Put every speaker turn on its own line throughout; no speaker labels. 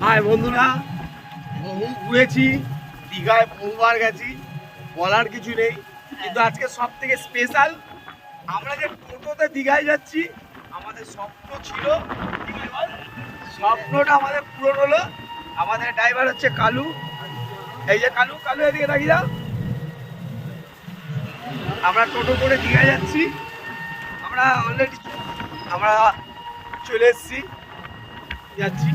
High বন্ধুরা, বহু ঘুরেছি, দীঘায় বহুবার গেছি, বলার কিছু নেই। কিন্তু আজকে সব থেকে স্পেশাল আমরা যে টোটোতে দীঘায় যাচ্ছি, আমাদের স্বপ্ন ছিল, স্বপ্নটা আমাদের পূরণ হলো। আমাদের ড্রাইভার হচ্ছে কালু। এই যে কালু কালু এদিকে রাখি দাও। আমরা টোটো করে দীঘায় যাচ্ছি। আমরা অলরেডি আমরা চলে এসেছি, যাচ্ছি।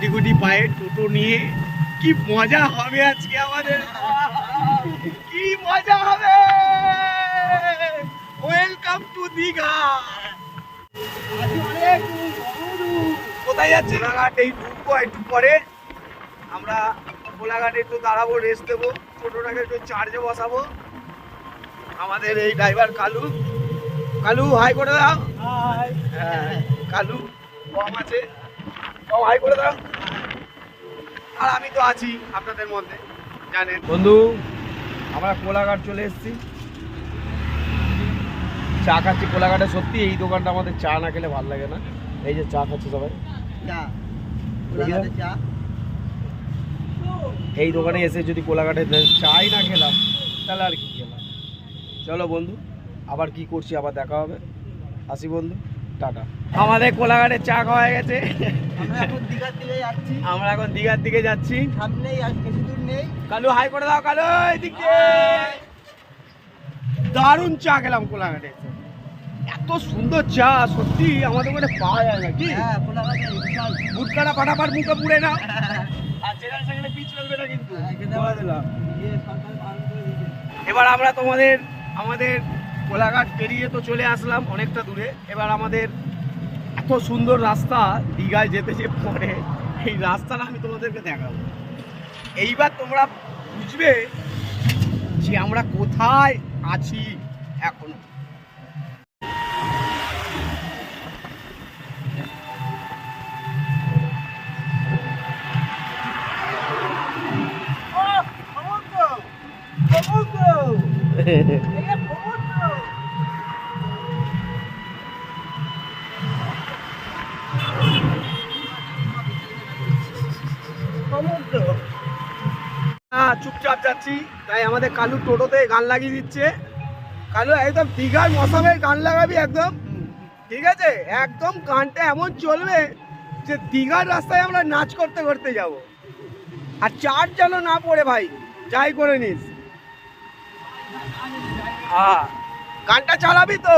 গুটি গুটি পায়ে টোটো নিয়ে কি মজা হবে আজকে আমাদের? কি মজা হবে? ওয়েলকাম টু দীঘা কোথায় যাচ্ছে কোলাঘাট এই ঢুকবো একটু পরে। আমরা কোলাঘাটে একটু দাঁড়াবো রেস্ট দেবো। টোটোটাকে একটু চার্জে বসাবো। আমাদের এই ড্রাইভার কালু। কালু হাই করে দাও। হ্যাঁ কালু কম আছে। কম হাই করে দাও। আর আমি তো আছি আপনাদের মধ্যে জানেন। বন্ধু আমরা কোলাঘাট চলে এসেছি। চা খাচ্ছি কোলাঘাটে সত্যি এই দোকানটা আমাদের চা না খেলে ভালো লাগে না। এই যে চা খাচ্ছে সবাই। এই দোকানে এসে যদি কোলাঘাটে চাই না খেলাম তাহলে আর কি খেলাম? চলো বন্ধু আবার কি করছি আবার দেখা হবে। আসি বন্ধু। টাটা। আমাদের কোলাঘাটে চা খাওয়া হয়ে গেছে।
আমরা এখন দীঘার দিকে যাচ্ছি।
আমরা এখন দীঘার দিকে যাচ্ছি।
সামনেই আর বেশি দূর নেই।
কালু হাই করে দাও কালু এদিক। দারুণ চা খেলাম কোলাঘাটে। এত সুন্দর চা সত্যি আমাদের ওখানে পাওয়া যায় না কি
হ্যাঁ
বুটকাটা ফাটাফাট মুখে পুড়ে না। আর যেখানে সেখানে পিচ ফেলবে না কিন্তু।
হ্যাঁ।
এবার আমরা তোমাদের আমাদের কোলাঘাট পেরিয়ে তো চলে আসলাম অনেকটা দূরে। এবার আমাদের এত সুন্দর রাস্তা দীঘায় যেতে যে পরে এই রাস্তাটা আমি তোমাদেরকে দেখাবো। এইবার তোমরা বুঝবে যে আমরা কোথায় আছি এখন। হ্যাঁ চুপচাপ যাচ্ছি। তাই আমাদের কালু টোটোতে গান লাগিয়ে দিচ্ছে। কালু, একদম দীঘার মশামের গান লাগাবি একদম। ঠিক আছে? একদম গানটা এমন চলবে যে দীঘার রাস্তায় আমরা নাচ করতে করতে যাব। আর চার্জ যেন না পড়ে ভাই, যাই করে নিস। হ্যাঁ গানটা চালাবি তো।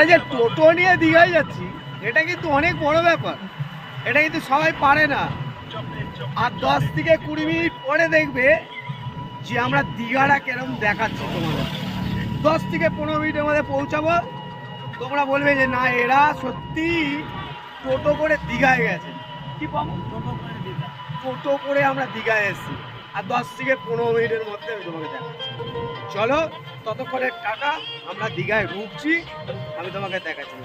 আমরা যে টোটো নিয়ে দীঘায় যাচ্ছি এটা কিন্তু অনেক বড় ব্যাপার। এটা কিন্তু সবাই পারে না। আর দশ থেকে কুড়ি মিনিট পরে দেখবে যে আমরা দীঘাটা কেরম দেখাচ্ছি তোমাদের। দশ থেকে পনেরো মিনিটের মধ্যে পৌঁছাবো। তোমরা বলবে যে না এরা সত্যি টোটো করে দীঘায় গেছে। কি পাবো টোটো করে আমরা দীঘায় এসেছি। আর দশ থেকে পনেরো মিনিটের মধ্যে আমি তোমাকে দেখাচ্ছি। চলো ততক্ষণের টাকা আমরা দীঘায় ঢুকছি আমি তোমাকে দেখাচ্ছি।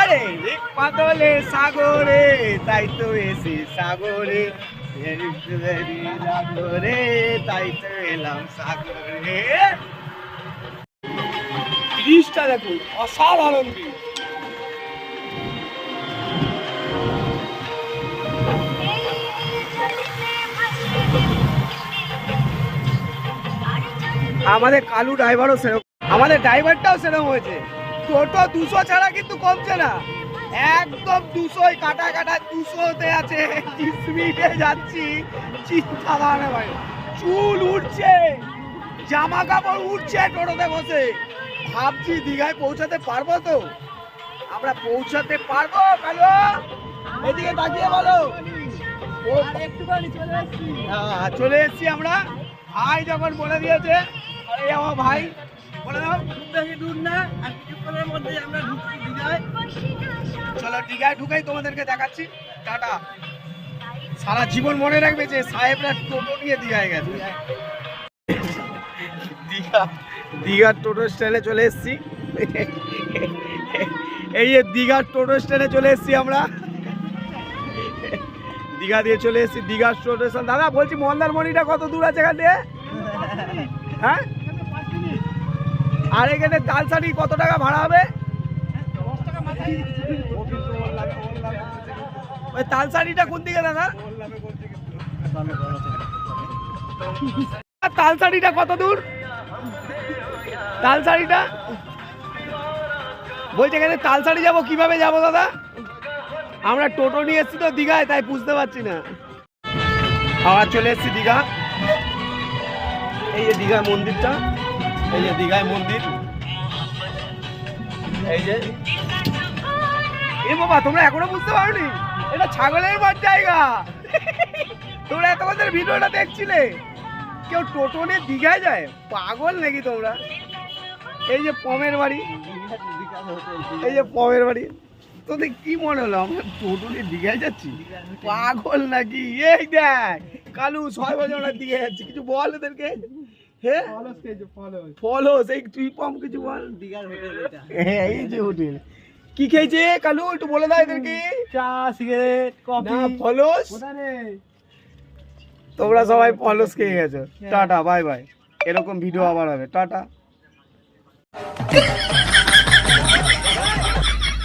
আরে পাতলে সাগরে, তাই তো এসি সাগরে এলাম সাগরে। দেখুন, অসাধারণ আমাদের কালু ড্রাইভারও সেরকম। আমাদের ড্রাইভারটাও সেরকম হয়েছে। টোটো দুশো ছাড়া কিন্তু কমছে না। একদম দুশোই কাটা কাটা দুশোতে আছে। কি স্পিডে যাচ্ছি। চিন্তা ধারণা ভাই চুল উঠছে জামা কাপড় উঠছে টোটোতে বসে। ভাবছি দীঘায় পৌঁছাতে পারব তো। আমরা পৌঁছাতে পারব কালু। এদিকে তাকিয়ে বলো।
চলে
এসেছি আমরা। ভাই যখন বলে দিয়েছে এই ভাই, বলে দাও,
খুব না, আর কিছুক্ষণের ঢুকছি দীঘায়
ঢুকাই তোমাদেরকে দেখাচ্ছি। টাটা। সারা জীবন মনে রাখবে যে সাহেবরা টোটো নিয়ে দীঘায় গেছে। দীঘা, দীঘার টোটো স্ট্যান্ডে চলে এসেছি। এই যে দীঘার টোটো স্ট্যান্ডে চলে এসেছি আমরা। দীঘা দিয়ে চলে এসেছি টোটো স্টেশন দাদা, বলছি মন্দারমণিটা কত দূর আছে এখান থেকে হ্যাঁ? আর এখানে তালসারি কত টাকা ভাড়া হবে? ওই তালসারিটা কোন দিকে দাদা? তালসারিটা কত দূর? তালসারিটা বলছে এখানে তালসারি যাব, কীভাবে যাব দাদা? আমরা টোটো নিয়ে এসেছি তো দীঘায়, তাই বুঝতে পারছি না। আবার চলে এসেছি দীঘা। এই যে দীঘায় মন্দিরটা। এই যে দীঘায় মন্দির। এই যে। এ বাবা, তোমরা এখনও বুঝতে পারোনি? এটা ছাগলের বার জায়গা। তোমরা এতক্ষণ ভিডিওটা দেখছিলে? কেউ টোটো নিয়ে দীঘায় যায়? পাগল নাকি তোমরা? এই যে পমের বাড়ি। এই যে পমের বাড়ি। তোদের কি মনে হলো, আমরা টোটো নিয়ে দীঘায় যাচ্ছি? পাগল নাকি? এই দেখ, কালু, ছয় বছর দীঘায় যাচ্ছি। কিছু বল এদেরকে হ্যাঁ? ফলো সেই তুই পম কিছু বল
দীঘার হোটেল এটা।
হ্যাঁ, এই যে হোটেল কি খেয়েছে? কালু একটু বলে দাও এদেরকে।
চা সিগারেট
না ফলস তোমরা সবাই ফলস খেয়ে গেছো। টাটা বাই বাই এরকম ভিডিও আবার হবে। টাটা।